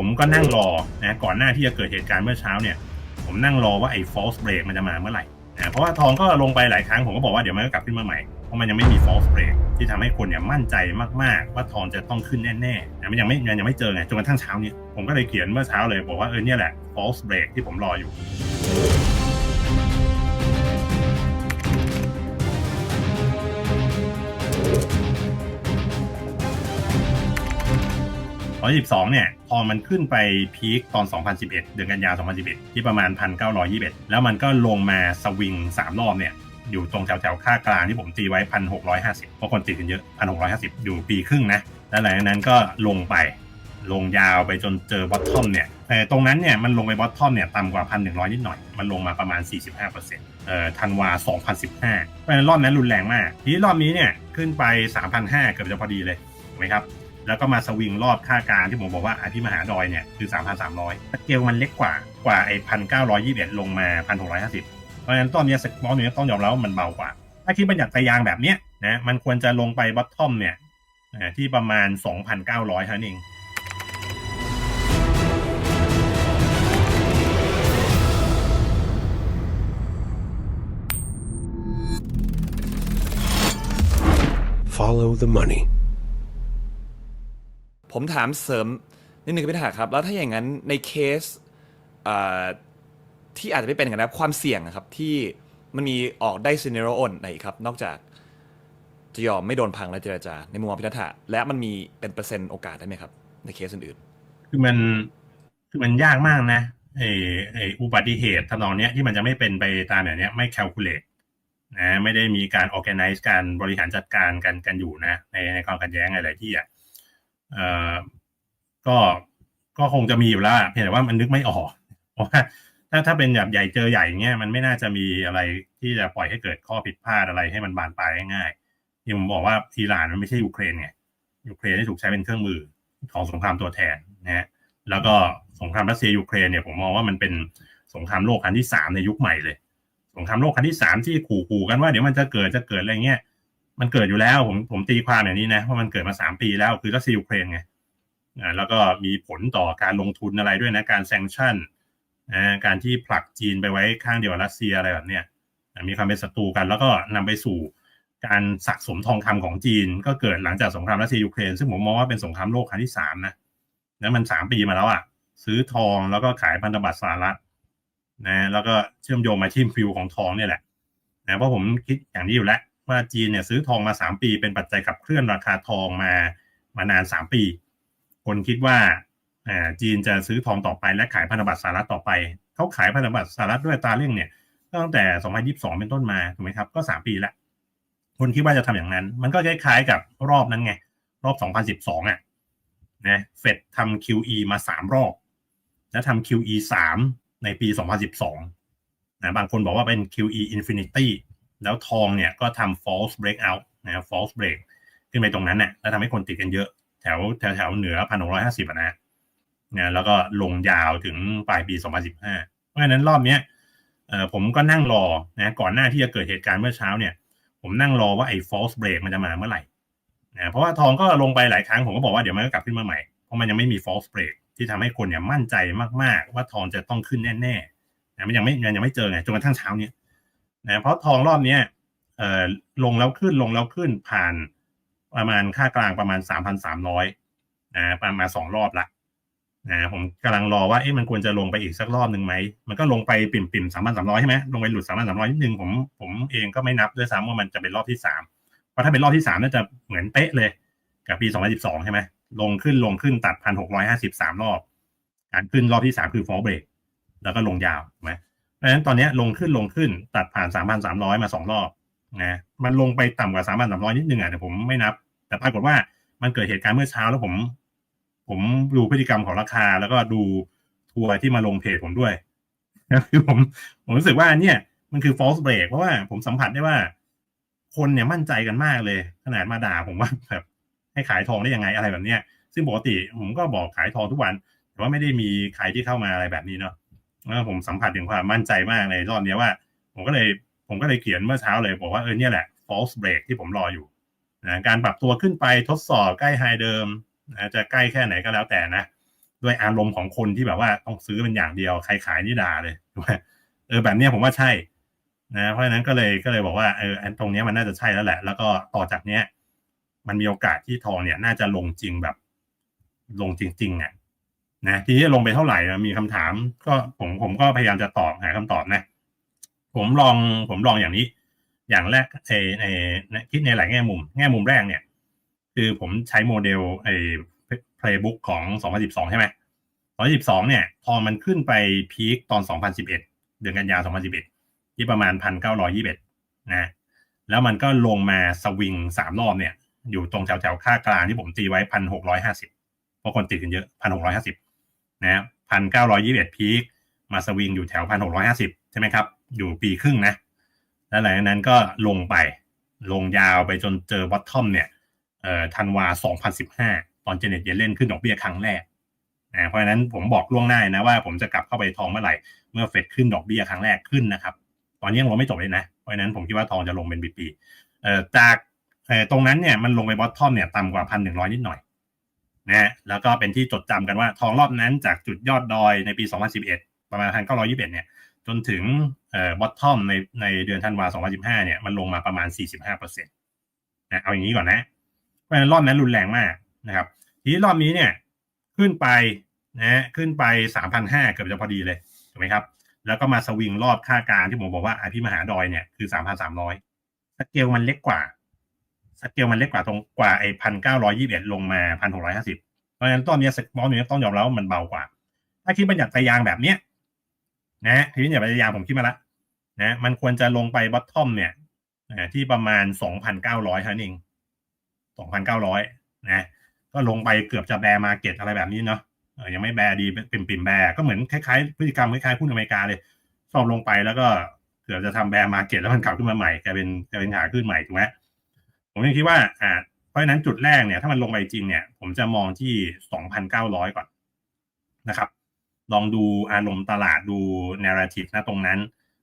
ผมก็นั่งรอนะก่อนหน้าที่จะเกิดเหตุการณ์เมื่อเช้าเนี่ย ผมนั่งรอว่าไอ้ false break มันจะมาเมื่อไหร่นะเพราะว่าทองก็ลงไปหลายครั้งผมก็บอกว่าเดี๋ยวมันก็กลับขึ้นมาใหม่เพราะมันยังไม่มี false break ที่ทำให้คนเนี่ยมั่นใจมากๆ ว่าทองจะต้องขึ้นแน่ๆนะมันยังไม่ยังไม่เจอไงจนกระทั่งเช้านี้ผมก็เลยเขียนเมื่อเช้าเลยบอกว่าเออเนี่ยแหละ false break ที่ผมรออยู่ 112 เนี่ยทองมันขึ้นไปพีคตอน 2011 เดือนกันยา2011 ที่ประมาณ 1,921 แล้วมันก็ลงมาสวิง 3 รอบเนี่ย อยู่ตรงแถวแถวๆ ค่ากลางที่ผมตีไว้ 1,650 เพราะคนติดกันเยอะ 1,650 อยู่ปีครึ่งนะ แล้วหลังจากนั้นก็ลงไป ลงยาวไปจนเจอบอททอมเนี่ยแต่ตรงนั้นเนี่ยมันลงไปบอททอมเนี่ยต่ำกว่า 1,100 นิดหน่อย มันลงมาประมาณ 45%เอ่อธันวา 2015เพราะฉะนั้นรอบนั้นรุนแรงมาก ทีนี้รอบนี้เนี่ยขึ้นไป 3,500 เกือบจะพอดีเลยถูกไหมครับ แล้วก็มาสวิงรอบค่ากลางที่ผมบอกว่าอภิมหาดอยเนี่ยคือ3,300สเกลมันเล็กกว่ากว่าไอ้1,921ลงมา1,650เพราะฉะนั้นตอนนี้สกอร์เนี่ยต้องยอมรับว่ามันเบากว่า ถ้าคิดประหยัตะยางแบบเนี้ยนะมันควรจะลงไปบอททอมเนี่ยที่ประมาณ 2,900เท่านั้นเอง Follow the money. ผมถามเสริมนิดนึงครับพี่ถาครับ แล้วถ้าอย่างนั้นในเคสเอ่อที่อาจจะไม่เป็นกันนะความเสี่ยงอะครับที่มันมีออกได้ซีเนโรอนไหนครับ นอกจากจะยอมไม่โดนพังและเจรจา ในมุมมองพิธาและมันมีเป็นเปอร์เซ็นต์โอกาสได้ไหมครับ ในเคสอื่นคือมันคือมันยากมากนะไอไออุบัติเหตุทำนองเนี้ยที่มันจะไม่เป็นไปตามแบบเนี้ยไม่ calculate นะไม่ได้มีการ organize การบริหารจัดการกันกันอยู่นะ ในในความขัดแย้งอะไรที่อะ เอ่อก็ก็คงจะมีอยู่แล้วเพียงแต่ว่ามันนึกไม่ออกเพราะว่าถ้าถ้าเป็นแบบใหญ่เจอใหญ่เงี้ยมันไม่น่าจะมีอะไรที่จะปล่อยให้เกิดข้อผิดพลาดอะไรให้มันบานปลายง่ายๆที่ผมบอกว่าอิหร่านมันไม่ใช่ยูเครนไงยูเครนที่ถูกใช้เป็นเครื่องมือของสงครามตัวแทนนะฮะแล้วก็สงครามรัสเซียยูเครนเนี่ยผมมองว่ามันเป็นสงครามโลกครั้งที่สามในยุคใหม่เลย สงครามโลกครั้งที่สามที่ขู่ๆกันว่าเดี๋ยวมันจะเกิดจะเกิดอะไรเงี้ย มันเกิดอยู่แล้วผมผมตีความอย่างนี้นะว่ามันเกิดมาสามปีแล้วคือรัสเซียยูเครนไงอ่าแล้วก็มีผลต่อการลงทุนอะไรด้วยนะการแซงชั่นนะการที่ผลักจีนไปไว้ข้างเดียวกับรัสเซียอะไรแบบเนี้ยมีความเป็นศัตรูกัน แล้วก็นำไปสู่การสะสมทองคำของจีน ก็เกิดหลังจากสงครามรัสเซียยูเครนซึ่งผมมองว่าเป็นสงครามโลกครั้งที่สามนะแล้วมันสามปีมาแล้วอะ ซื้อทองแล้วก็ขายพันธบัตรสหรัฐนะแล้วก็เชื่อมโยงมาที่ฟิวของทองเนี่ยแหละนะเพราะผมคิดอย่างนี้อยู่แล้ว ว่าจีนเนี่ยซื้อทองมาสามปี เป็นปัจจัยขับเคลื่อนราคาทองมามานานสามปี คนคิดว่าอ่าจีนจะซื้อทองต่อไปและขายพันธบัตรสหรัฐต่อไป เขาขายพันธบัตรสหรัฐด้วยตาเร่งเนี่ยตั้งแต่ 2022 เป็นต้นมาถูกไหมครับ ก็สามปีล้วคนคิดว่าจะทำอย่างนั้น มันก็คล้ายๆกับรอบนั้นไง รอบ 2012 อะนะเฟดทำ QE มาสามรอบ และทำ QE สามในปี 2012นะบางคนบอกว่าเป็น QE infinity แล้วทองเนี่ยก็ทำ false breakout นะ false break ขึ้นไปตรงนั้นเนี่ยแล้วทำให้คนติดกันเยอะ แถวแถวแถวเหนือ1,650อะนะนะแล้วก็ลงยาวถึงปลายปี2015เพราะฉะนั้นรอบเนี้ยผมก็นั่งรอนะก่อนหน้าที่จะเกิดเหตุการณ์เมื่อเช้าเนี่ย ผมนั่งรอว่าไอ้ false break มันจะมาเมื่อไหร่นะเพราะว่าทองก็ลงไปหลายครั้งผมก็บอกว่าเดี๋ยวมันก็กลับขึ้นมาใหม่เพราะมันยังไม่มี false break ที่ทำให้คนเนี่ยมั่นใจมากๆ ว่าทองจะต้องขึ้นแน่ๆนะมันยังไม่มันยังไม่เจอไงจนกระทั่งเช้าเนี้ย นะเพราะทองรอบเนี้ยเอ่อลงแล้วขึ้นลงแล้วขึ้นผ่านประมาณค่ากลางประมาณสามพันสามร้อยนะประมาณสองรอบละนะผมกำลังรอว่าเอ๊ะมันควรจะลงไปอีกสักรอบหนึ่งไหม มันก็ลงไปปิ่มปิ่มสามพันสามร้อยใช่ไหมลงไปหลุดสามพันสามร้อยนิดนึงผมผมเองก็ไม่นับด้วยซ้ำว่ามันจะเป็นรอบที่สามเพราะถ้าเป็นรอบที่สามน่าจะเหมือนเป๊ะเลย กับปี2012ใช่ไหมลงขึ้นลงขึ้นตัด1,653รอบสามรอบ การขึ้นรอบที่สามคือ fall break แล้วก็ลงยาวถูกไหม เพราะฉะนั้นตอนนี้ลงขึ้นลงขึ้นตัดผ่าน3,300มร้อยมาสองรอบนะมันลงไปต่ำกว่า3,300นิดนึงอะแต่ผมไม่นับ แต่ปรากฏว่ามันเกิดเหตุการณ์เมื่อเช้าแล้วผม ผมดูพฤติกรรมของราคา แล้วก็ดูทัวร์ที่มาลงเพจผมด้วยนะคือผมผมรู้สึกว่าเนี่ยมันคือ false break เพราะว่าผมสัมผัสได้ว่า คนเนี่ยมั่นใจกันมากเลย ขนาดมาด่าผมว่าแบบให้ขายทองได้ยังไงอะไรแบบเนี้ยซึ่งปกติผมก็บอกขายทองทุกวัน แต่ว่าไม่ได้มีใครที่เข้ามาอะไรแบบนี้เนาะ แล้วผมสัมผัสถึงความมั่นใจมากในรอบเนี้ยว่า ผมก็เลยผมก็เลยเขียนเมื่อเช้าเลย บอกว่าเออเนี่ยแหละ false break ที่ผมรออยู่นะการปรับตัวขึ้นไปทดสอบใกล้ไฮเดิมนะจะใกล้แค่ไหนก็แล้วแต่นะด้วยอารมณ์ของคนที่แบบว่าต้องซื้อเป็นอย่างเดียวใครขายนี่ด่าเลยเออแบบเนี้ยผมว่าใช่นะเพราะฉะนั้นก็เลยก็เลยบอกว่าเอออันตรงเนี้ยมันน่าจะใช่แล้วแหละ แล้วก็ต่อจากเนี้ย มันมีโอกาสที่ทองเนี่ย น่าจะลงจริงแบบ ลงจริงๆอะ นะทีนี้จะลงไปเท่าไหร่มีคำถาม ก็ผมผมก็พยายามจะตอบหาคำตอบนะ ผมลองผมลองอย่างนี้ อย่างแรกเอเอคิดในหลายแง่มุม แง่มุมแรกเนี่ย คือผมใช้โมเดลไอ้ playbook ของ 2012 ใช่ไหม2012 เนี่ย ทองมันขึ้นไปพีคตอน 2011 เดือนกันยา 2011 ที่ประมาณ 1,921 นะ แล้วมันก็ลงมาสวิงสามรอบเนี่ย อยู่ตรงแถวแถวๆค่ากลางที่ผมตีไว้ 1,650 เพราะคนติดกันเยอะ 1,650 นะ1,921พีคมาสวิงอยู่แถว1,650ใช่ไหมครับ อยู่ปีครึ่งนะ แล้วหลังจากนั้นก็ลงไปลงยาวไปจนเจอบอททอมเนี่ยเอ่อธันวา2015ตอนเจเน็ตเยเลนขึ้นดอกเบี้ยครั้งแรกนะเพราะฉะนั้นผมบอกล่วงหน้านะว่าผมจะกลับเข้าไปทองเมื่อไหร่ เมื่อเฟดขึ้นดอกเบี้ยครั้งแรกขึ้นนะครับ ตอนนี้ยังลงไม่จบเลยนะ เพราะฉะนั้นผมคิดว่าทองจะลงเป็นปีๆเอ่อจากเอ่อตรงนั้นเนี่ยมันลงไปบอททอมเนี่ยต่ำกว่าพันหนึ่งร้อยนิดหน่อย นะฮะแล้วก็เป็นที่จดจำกันว่าทองรอบนั้นจากจุดยอดดอยในปี 2011 ประมาณ1,921เนี่ยจนถึงเอ่อบอททอมในในเดือนธันวา 2015 เนี่ยมันลงมาประมาณ 45เปอร์เซ็นต์นะเอาอย่างนี้ก่อนนะเพราะฉะนั้นรอบนั้นรุนแรงมากนะครับ ทีนี้รอบนี้เนี่ยขึ้นไปนะขึ้นไป 3,500 เกือบจะพอดีเลยถูกไหมครับ แล้วก็มาสวิงรอบค่ากางที่ผมบอกว่าอภิมหาดอยเนี่ยคือ 3,300สเกลมันเล็กกว่า สเกลมันเล็กกว่าตรงกว่าไอ้พันเก้าร้อยยี่สิบเอ็ดลงมาพันหกร้อยห้าสิบเพราะฉะนั้นตอนนี้สมอลเนี่ยต้องยอมรับว่ามันเบากว่า ถ้าคิดบัญญัติยางแบบเนี้ยนะคิดบัญญัติยางผมคิดมาละนะมันควรจะลงไปบอททอมเนี่ยนะที่ประมาณสองพันเก้าร้อยเท่านั้นเองสองพันเก้าร้อยนะก็ลงไปเกือบจะแบร์มาเก็ตอะไรแบบนี้เนาะยังไม่แบร์ดีเป็นปิ่มแบร์ก็เหมือนคล้ายๆพฤติกรรมคล้ายๆหุ้นอเมริกาเลยชอบลงไปแล้วก็เกือบจะทำแบร์มาเก็ตแล้วมันกลับขึ้นมาใหม่กลายเป็นกลายเป็นขาขึ้นใหม่ถูกไหม ผมยังคิดว่าอ่าเพราะฉะนั้นจุดแรกเนี่ยถ้ามันลงไปจริงเนี่ย ผมจะมองที่สองพันเก้าร้อยก่อนนะครับ ลองดูอารมณ์ตลาดดูเนราทีฟนะตรงนั้น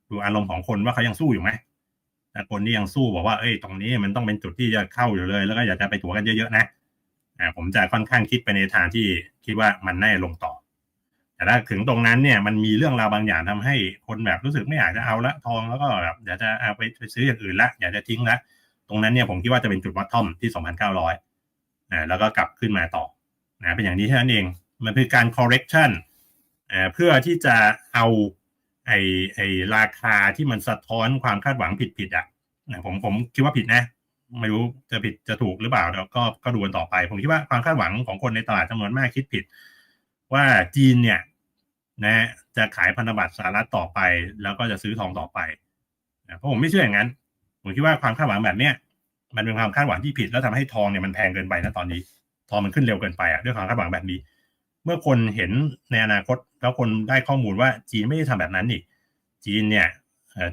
ดูอารมณ์ของคนว่าเขายังสู้อยู่ไหมแต่คนที่ยังสู้บอกว่าเอ้ยตรงนี้มันต้องเป็นจุดที่จะเข้าอยู่เลย แล้วก็อยากจะไปถัวกันเยอะๆนะอ่าผมจะค่อนข้างคิดไปในทางที่คิดว่ามันน่าจะลงต่อ แต่ถ้าถึงตรงนั้นเนี่ยมันมีเรื่องราวบางอย่างทำให้คนแบบรู้สึกไม่อยากจะเอาละทองแล้วก็แบบอยากจะเอาไปซื้ออย่างอื่นละอยากจะทิ้งละ ตรงนั้นเนี่ยผมคิดว่าจะเป็นจุดวัดทอมที่ 2,900อ่าแล้วก็กลับขึ้นมาต่อนะเป็นอย่างนี้เท่านั้นเอง มันคือการ correction อ่าเพื่อที่จะเอาไอ้ไอ้ราคาที่มันสะท้อนความคาดหวังผิดๆอะนะผมผมคิดว่าผิดนะ ไม่รู้จะผิดจะถูกหรือเปล่าเดี๋ยวก็ก็ดูกันต่อไป ผมคิดว่าความคาดหวังของคนในตลาดจำนวนมากคิดผิด ว่าจีนเนี่ยนะจะขายพันธบัตรสหรัฐต่อไป แล้วก็จะซื้อทองต่อไปนะเพราะผมไม่เชื่ออย่างนั้น ผมคิดว่าความคาดหวังแบบเนี้ยมันเป็นความคาดหวังที่ผิด แล้วทำให้ทองเนี่ยมันแพงเกินไปนะตอนนี้ ทองมันขึ้นเร็วเกินไปอะด้วยความคาดหวังแบบนี้ เมื่อคนเห็นในอนาคต แล้วคนได้ข้อมูลว่าจีนไม่ได้ทำแบบนั้นนี่จีนเนี่ย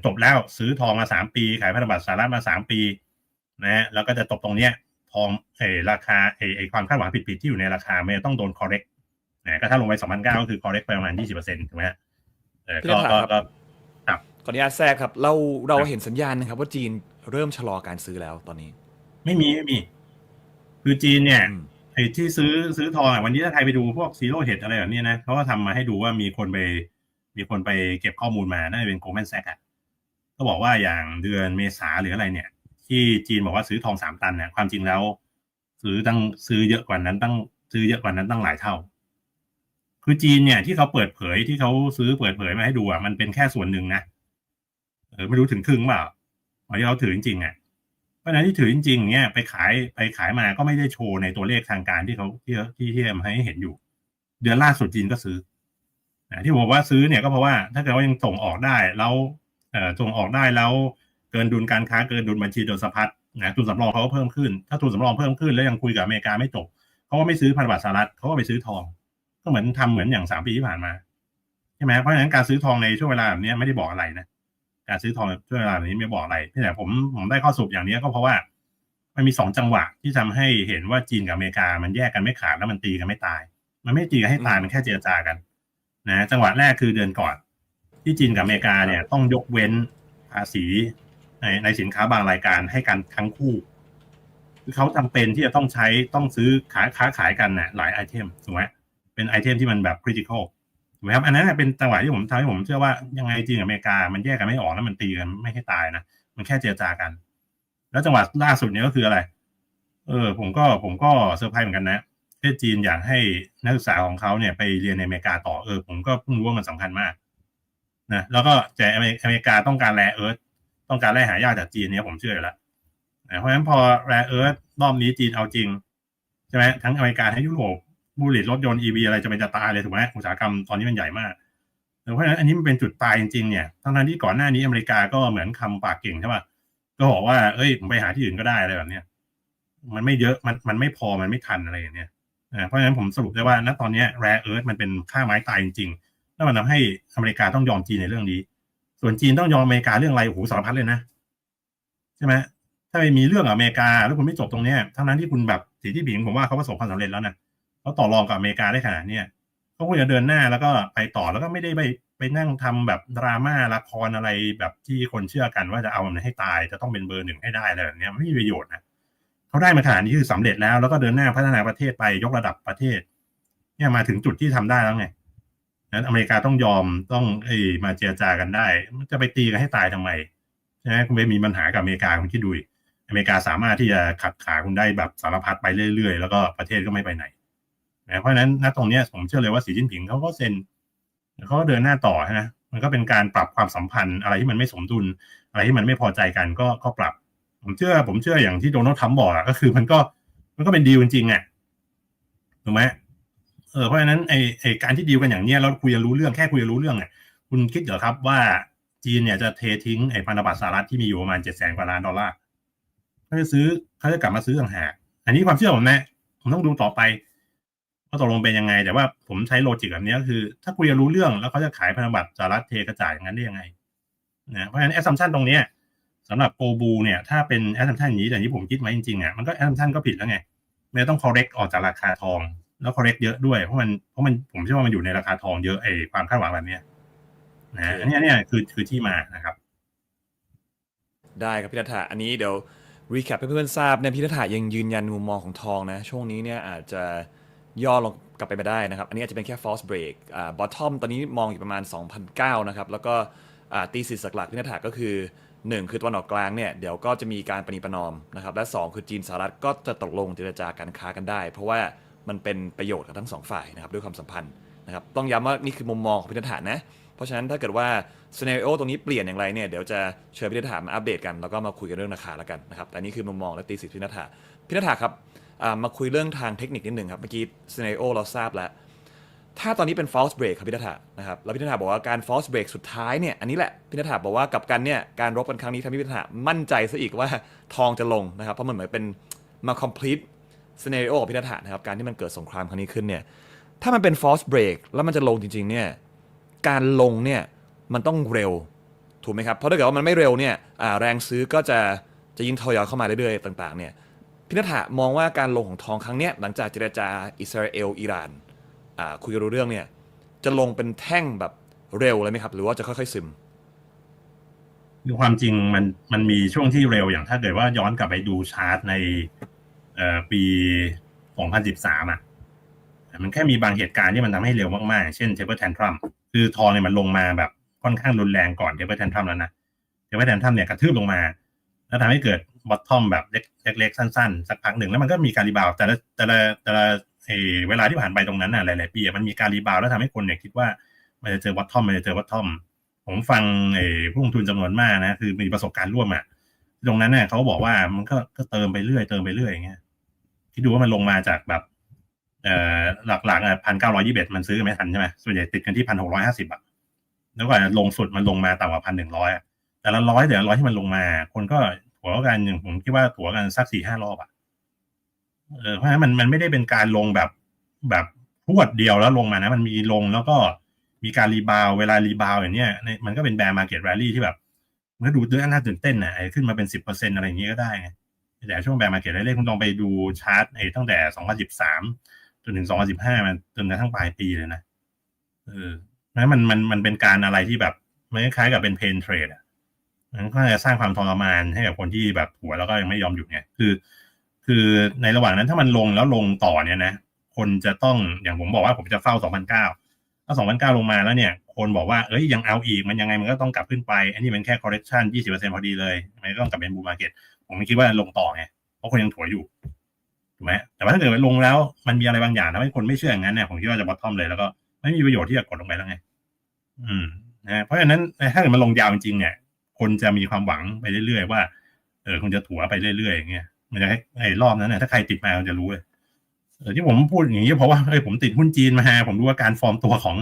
จบแล้วซื้อทองมาสามปี ขายพันธบัตรสหรัฐมาสามปีนะฮะแล้วก็จะตกตรงเนี้ยทองเออราคาเออเอความคาดหวังผิดๆที่อยู่ในราคาไมันจะต้องโดน correct นะก็ถ้าลงไป2,009ก็คือ correct ไปประมาณ20%ถูกไหมฮะเออพี่ก็รัฐาก็ครับก็ ขออนุญาตแทรกครับ เราเราครับเห็นสัญญาณนะครับ ว่าจีนเริ่มชะลอการซื้อแล้วตอนนี้ ไม่มีไม่มี คือจีนเนี่ยอืมไอ้ที่ซื้อซื้อทองอะวันนี้ถ้าใครไปดูพวกซีโร่เฮดอะไรแบบเนี้ยนะเขาก็ทำมาให้ดูว่ามีคนไป มีคนไปเก็บข้อมูลมาน่าจะเป็นโกลแมนแซกอะก็บอกว่าอย่างเดือนเมษาหรืออะไรเนี่ย ที่จีนบอกว่าซื้อทองสามตันเนี่ยความจริงแล้ว ซื้อตั้งซื้อเยอะกว่านั้นตั้งซื้อเยอะกว่านั้นตั้งหลายเท่า คือจีนเนี่ยที่เขาเปิดเผยที่เขาซื้อเปิดเผยมาให้ดูอะมันเป็นแค่ส่วนหนึ่งนะ เออไม่รู้ถึงครึ่งเปล่าเอาที่เขาถือจริงๆอะเพราะนั้นที่ถือจริงๆเนี่ยไปขายไปขายมาก็ไม่ได้โชว์ในตัวเลขทางการที่เขาที่ที่ที่ทำให้เห็นอยู่ เดือนล่าสุดจีนก็ซื้อนะที่ผมบอกว่าซื้อเนี่ยก็เพราะว่าถ้าเกิดว่ายังส่งออกได้แล้วเอ่อส่งออกได้แล้วเกินดุลการค้าเกินดุลบัญชีโดยสะพัดนะทุนสำรองเขาก็เพิ่มขึ้น ถ้าทุนสำรองเพิ่มขึ้นแล้วยังคุยกับอเมริกาไม่จบเขาก็ไม่ซื้อพันธบัตรสหรัฐเขาก็ไปซื้อทอง ก็เหมือนทำเหมือนอย่างสามปีที่ผ่านมาใช่ไหมเพราะฉะนั้นการซื้อทองในช่วงเวลาแบบนี้ไม่ได้บอกอะไรนะ การซื้อทองในช่วงเวลาแบบนี้ไม่บอกอะไรแต่ผมผมได้ข้อสรุปอย่างนี้ก็เพราะว่า มันมีสองจังหวะที่ทำให้เห็นว่าจีนกับอเมริกา มันแยกกันไม่ขาดแล้วมันตีกันไม่ตาย มันไม่ตีกันให้ตายมันแค่เจรจากัน นะจังหวะแรกคือเดือนก่อน ที่จีนกับอเมริกาเนี่ยต้องยกเว้นภาษีในในสินค้าบางรายการให้กันทั้งคู่คือเขาจำเป็นที่จะต้องใช้ต้องซื้อขาค้าขายกันน่ะหลายไอเทมถูกไหมเป็นเป็นไอเทมที่มันแบบคริติคอล ถูกไหมครับอันนั้นเป็นจังหวะที่ผมทำให้ผมเชื่อว่ายังไงจีนกับอเมริกา มันแยกกันไม่ออกแล้วมันตีกันไม่ให้ตายนะมันแค่เจรจากัน แล้วจังหวะล่าสุดเนี้ก็คืออะไร เออ ผมก็ผมก็เซอร์ไพรส์เหมือนกันนะประเทศจีนอยากให้นักศึกษาของเขาเนี่ยไปเรียนในอเมริกาต่อเออผมก็เพิ่งรู้ว่ามันสำคัญมากนะแล้วก็แต่อเมริกาต้องการแร่เอิร์ธต้องการแร่หายากจากจีนเนี่ยผมเชื่ออยู่แล้วนะเพราะฉะนั้นพอแร่เอิร์ธรอบนี้จีนเอาจริงใช่ไหมทั้งอเมริกาทั้งยุโรป ผู้ผลิตรถยนต์ EV อะไรจะเป็นจะตายเลยถูกไหมอุตสาหกรรมตอนนี้มันใหญ่มากเพราะฉะนั้นอันนี้มันเป็นจุดตายจริงๆเนี่ยทั้งๆที่ก่อนหน้านี้อเมริกาก็เหมือนคำปากเก่งใช่ป่ะก็บอกว่าเอ้ยผมไปหาที่อื่นก็ได้อะไรแบบเนี้ยมันไม่เยอะมันมันไม่พอมันไม่ทันอะไรอย่างเนี้ยเพราะฉะนั้นผมสรุปได้ว่าณตอนนี้แร่เอิร์ธมันเป็นค่าไม้ตายจริงๆแล้วมันทำให้อเมริกาต้องยอมจีนในเรื่องนี้ ส่วนจีนต้องยอมอเมริกาเรื่องอะไรโอ้โหสารพัดเลยนะใช่ไหมถ้าไม่มีเรื่องอเมริกาแล้วคุณไม่จบตรงเนี้ยทั้งนั้นที่คุณแบบสีที่ผิงผมว่าเขาประสบความสำเร็จแล้วนะเขาต่อรองกับอเมริกาได้ขนาดเนี้ยเขาควรจะเดินหน้าแล้วก็ไปต่อแล้วก็ไม่ได้ไปไปนั่งทำแบบดราม่าละครอะไรแบบที่คนเชื่อกันว่าจะเอามันให้ตายจะต้องเป็นเบอร์หนึ่งให้ได้อะไรแบบนี้ไม่มีประโยชน์นะเขาได้มาขนาดนี้คือสำเร็จแล้ว แล้วก็เดินหน้าพัฒนาประเทศไปยกระดับประเทศ เนี่ยมาถึงจุดที่ทำได้แล้วไงนั้นอเมริกาต้องยอมต้องเอ้มาเจรจากันได้ มันจะไปตีกันให้ตายทำไมใช่ไหมคุณไปมีปัญหากับอเมริกาคุณคิดดูอเมริกาสามารถที่จะขัดขาคุณได้แบบสารพัดไปเรื่อยๆ แล้วก็ประเทศก็ไม่ไปไหน นะเพราะฉะนั้นณตรงนี้ผมเชื่อเลยว่าสีจิ้นผิงเขาก็เซ็นเขาก็เดินหน้าต่อนะมันก็เป็นการปรับความสัมพันธ์อะไรที่มันไม่สมดุล อะไรที่มันไม่พอใจกันก็ก็ปรับ ผมเชื่อ ผมเชื่ออย่างที่โดนัลด์ทรัมป์บอกอะก็คือมันก็มันก็เป็นดีลจริงๆอะถูกไหมเออเพราะฉะนั้นไอไอการที่ดีลกันอย่างเนี้ยแล้วคุยรู้เรื่องแค่คุยรู้เรื่องอะคุณคิดเหรอครับว่าจีนเนี่ยจะเททิ้งไอพันธบัตรสหรัฐที่มีอยู่ประมาณเจ็ดแสนกว่าล้านดอลลาร์เขาจะซื้อเขาจะกลับมาซื้อต่างหากอันนี้ความเชื่อผมนะผมต้องดูต่อไป ว่าตกลงเป็นยังไง แต่ว่าผมใช้โลจิกแบบนี้ก็คือ ถ้าคุยกันรู้เรื่องแล้วเขาจะขายพันธบัตรสหรัฐเทกระจายอย่างนั้นได้ยังไงนะเพราะฉะนั้นแอสซัมชันตรงเนี้ยสำหรับโกบูเนี่ยถ้าเป็นแอสซัมชันอย่างนี้แต่ที่ผมคิดไว้จริงๆอะมันก็แอสซัมชันก็ผิดแล้วไงมันต้อง correct ออกจากราคาทอง แล้ว correct เยอะด้วยเพราะมันเพราะมันผมเชื่อว่ามันอยู่ในราคาทองเยอะไอ้ความคาดหวังแบบเนี้ยนะอันนี้อันนี้คือคือที่มานะครับ ได้ครับพี่นัทธาอันนี้เดี๋ยวรีแคปให้เพื่อนๆทราบเนี่ยพี่นัทธายังยืนยันมุมมองของทองนะ ช่วงนี้เนี่ยอาจจะ ย่อลงกลับไปไม่ได้นะครับ อันนี้อาจจะเป็นแค่ false break อ่า bottom ตอนนี้มองอยู่ประมาณ 2,009นะครับ แล้วก็อ่าตีสิทธิ์หลักๆพี่นัทธาก็คือ 1 คือตะวันออกกลางเนี่ย เดี๋ยวก็จะมีการปณีประนอมนะครับ และ 2 คือจีนสหรัฐก็จะตกลงเจรจาการค้ากันได้ เพราะว่ามันเป็นประโยชน์กับทั้งสองฝ่ายนะครับด้วยความสัมพันธ์นะครับต้องย้ำว่านี่คือมุมมองของพี่นัทธานะ เพราะฉะนั้นถ้าเกิดว่าซีนารีโอตรงนี้เปลี่ยนอย่างไรเนี่ยเดี๋ยวจะเชิญพี่นัทธามาอัปเดตกันแล้วก็มาคุยกันเรื่องราคาแล้วกันนะครับแต่นี่คือมุมมองและตีสิทธิ์พี่นัทธาพี่นัทธาครับ มาคุยเรื่องทางเทคนิคนิดหนึ่งครับ เมื่อกี้ซีนารีโอเราทราบแล้ว ถ้าตอนนี้เป็น false break ครับพี่นัทธานะครับ แล้วพี่นัทธาบอกว่าการ false break สุดท้ายเนี่ย อันนี้แหละพี่นัทธาบอกว่ากับกันเนี่ย การรบกันครั้งนี้ทำให้พี่นัทธามั่นใจซะอีกว่าทองจะลงนะครับ เพราะมันเหมือนเป็นมา complete scenario ของพี่นัทธานะครับ การที่มันเกิดสงครามครั้งนี้ขึ้นเนี่ย ถ้ามันเป็น false break แล้วมันจะลงจริงๆเนี่ย การลงเนี่ยมันต้องเร็วถูกไหมครับ เพราะถ้าเกิดว่ามันไม่เร็วเนี่ยอ่าแรงซื้อก็จะจะยิ่งทยอยเข้ามาเรื่อยๆต่าง ๆเนี่ย พี่นัทธามองว่าการลงของทองครั้งเนี้ยหลังจากเจรจาอิสราเอลอิหร่านอ่าคุยกันรู้เรื่องเนี่ย จะลงเป็นแท่งแบบเร็วเลยไหมครับ หรือว่าจะค่อยๆซึมคือความจริงมันมันมีช่วงที่เร็วอย่างถ้าเกิดว่าย้อนกลับไปดูชาร์ตในเอ่อปี 2013อะมันแค่มีบางเหตุการณ์ที่มันทำให้เร็วมากๆ เช่นเทเบิลแทนทรัมคือทองเนี่ยมันลงมาแบบค่อนข้างรุนแรงก่อนเทเบิลแทนทรัมแล้วนะเทเบิลแทนทรัมเนี่ยกระทืบลงมา แล้วทำให้เกิด บอททอมแบบเล็กๆสั้นๆ สักพักหนึ่งแล้วมันก็มีการรีบาวแต่ละแต่ละแต่ละเวลาที่ผ่านไปตรงนั้นน่ะหลายๆปีอะมันมีการรีบาวแล้วทำให้คนเนี่ยคิดว่ามันจะเจอบอททอมมันจะเจอบอททอมผมฟังไอ้ผู้ลงทุนจำนวนมากนะคือมีประสบการณ์ร่วมอะตรงนั้นเนี่ยเขาบอกว่ามันก็ก็เติมไปเรื่อยเติมไปเรื่อยอย่างเงี้ยคิดดูว่ามันลงมาจากแบบเอ่อหลักๆอะพันเก้าร้อยยี่สิบมันซื้อกันไม่ทันใช่ไหมส่วนใหญ่ติดกันที่พันหกร้อยห้าสิบอะแล้วก็ลงสุดมันลงมาต่ำกว่าพันหนึ่งร้อยแต่ละร้อยแต่ละร้อยที่มันลงมา คนก็ ถัวกันอย่างผมคิดว่าถัวกันสักสี่ห้ารอบอะเออเพราะฉะนั้นมันมันไม่ได้เป็นการลงแบบแบบพวดเดียวแล้วลงมานะ มันมีลงแล้วก็มีการรีบาวเวลารีบาวอย่างเนี้ยมันก็เป็นแบร์มาเก็ตแรลลี่ที่แบบมันก็ดูด้วยน่าตื่นเต้นนะไอ้ขึ้นมาเป็นสิบเปอร์เซ็นอะไรอย่างเงี้ยก็ได้ไงแต่ช่วงแบร์มาเก็ตแรลลี่คุณลองไปดูชาร์ตไอ้ตั้งแต่สองพันสิบสามจนถึงสองพันสิบห้ามันจนกระทั่งปลายปีเลยนะเออนั้นมันมันมันเป็นการอะไรที่แบบมันคล้ายกับเป็นเพนเทรดอะ มันก็จะสร้างความทรมานให้กับคนที่แบบหัวแล้วก็ยังไม่ยอมหยุดไงคือ คือในระหว่างนั้นถ้ามันลงแล้วลงต่อเนี่ยนะคนจะต้องอย่างผมบอกว่าผมจะเฝ้า 2009 ถ้า 2009 ลงมาแล้วเนี่ย คนบอกว่าเอ้ยยังเอาอีกมันยังไงมันก็ต้องกลับขึ้นไปอันนี้มันแค่ correction 20%พอดีเลยมันต้องกลับเป็น bull market ผมไม่คิดว่าลงต่อไงเพราะคนยังถัวอยู่ถูกไหมแต่ว่าถ้าเกิดลงแล้วมันมีอะไรบางอย่างทำให้คนไม่เชื่ออย่างนั้นเนี่ยผมคิดว่าจะ bottom เลยแล้วก็ไม่มีประโยชน์ที่จะกดลงไปแล้วไง อืมนะเพราะฉะนั้นถ้าเกิดมันลงยาวจริงเนี่ย คนจะมีความหวังไปเรื่อยๆว่า เออคุณจะถัวไปเรื่อยๆอย่างเงี้ยมันจะให้ไอ้รอบนั้นเนี่ยถ้าใครติดมามันจะรู้เลยเออที่ผมพูดอย่างนี้เพราะว่าเอ้ยผมติดหุ้นจีนมาผมรู้ว่าการฟอร์มตัวของ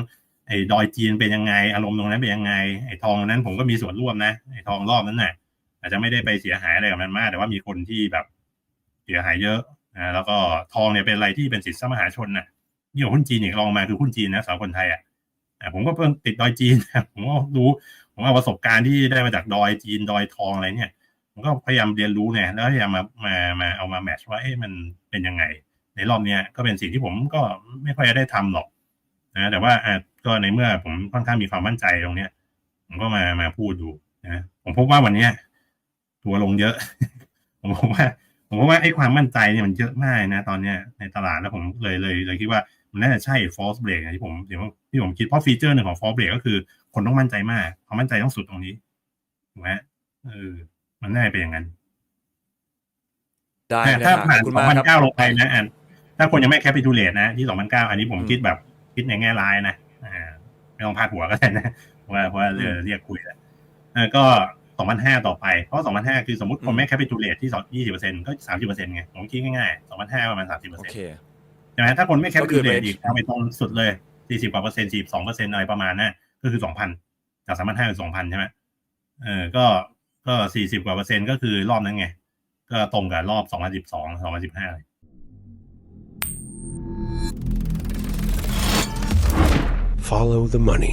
ไอ้ดอยจีนเป็นยังไง อารมณ์ตรงนั้นเป็นยังไงไอ้ทองนั้นผมก็มีส่วนร่วมนะไอ้ทองรอบนั้นน่ะ อาจจะไม่ได้ไปเสียหายอะไรกับมันมาก แต่ว่ามีคนที่แบบเสียหายเยอะนะแล้วก็ทองเนี่ยเป็นอะไรที่เป็นสิทธิสมหาชนนะนี่ของหุ้นจีนอีกลองมาคือหุ้นจีนนะสำหรับคนไทยอะอะผมก็เพิ่งติดดอยจีนผมก็รู้ ผมเอาประสบการณ์ที่ได้มาจากดอยจีนดอยทองอะไรเนี่ยผมก็พยายามเรียนรู้เนี่ยแล้วพยายามมามามาเอามาแมทช์ว่าเอ๊ะมันเป็นยังไง ในรอบเนี้ยก็เป็นสิ่งที่ผมก็ไม่ค่อยได้ทำหรอกนะแต่ว่าอะก็ในเมื่อผมค่อนข้างมีความมั่นใจตรงเนี้ย ผมก็มามาพูดดูนะผมพบว่าวันเนี้ยทัวลงเยอะ ผมพบว่า ผมพบว่าไอ้ความมั่นใจเนี่ยมันเยอะมากนะ ตอนเนี้ยในตลาดแล้วผมเลยเลยเลยคิดว่า มันน่าจะใช่ false break ที่ผมที่ผมที่ผมคิดเพราะฟีเจอร์หนึ่งของ false break ก็คือคนต้องมั่นใจมากความมั่นใจต้องสุดตรงนี้ถูกไหมเออ มันน่าจะเป็นอย่างนั้นได้เลยถ้าฮะขผ่าอนบคุณสองมากพันครับเก้าลงไปนะอันถ้าคนยังไม่แคปิทูเลตนะ ที่สองพันเก้าอันนี้ผมอืมคิดแบบคิดในแง่ร้ายนะอ่าไม่ต้องพาดหัวก็ได้นะเพราะว่าเพราะว่าเรียกอืมเรียกคุยแล้วเออก็สองพันห้าต่อไป เพราะสองพันห้าคือสมมติคนอืมไม่แคปิทูเลตที่สองยี่สิบเปอร์เซ็นก็สามสิบเปอร์เซ็นไงผมคิดง่ายๆสองพันห้าประมาณสามสิบเปอร์โอเซ็นเคใช่ไหมถ้าคนไม่แคก็ปิคืทูอเลต range อีกเอาไปตรงสุดเลยสี่สิบกว่าเปอร์เซ็นต์สี่สองเปอร์เซ็นต์อะไรประมาณนั้นก็คือสองพันจากสามพันห้าเป็นสองพันใช่ไหมเออก็ก็สี่สิบกว่าเปอร์เซ็นต์ก็คือรอบนั้นไง ก็ตรงกับรอบสองพันสิบสองสองพันสิบห้าเลย Follow the money.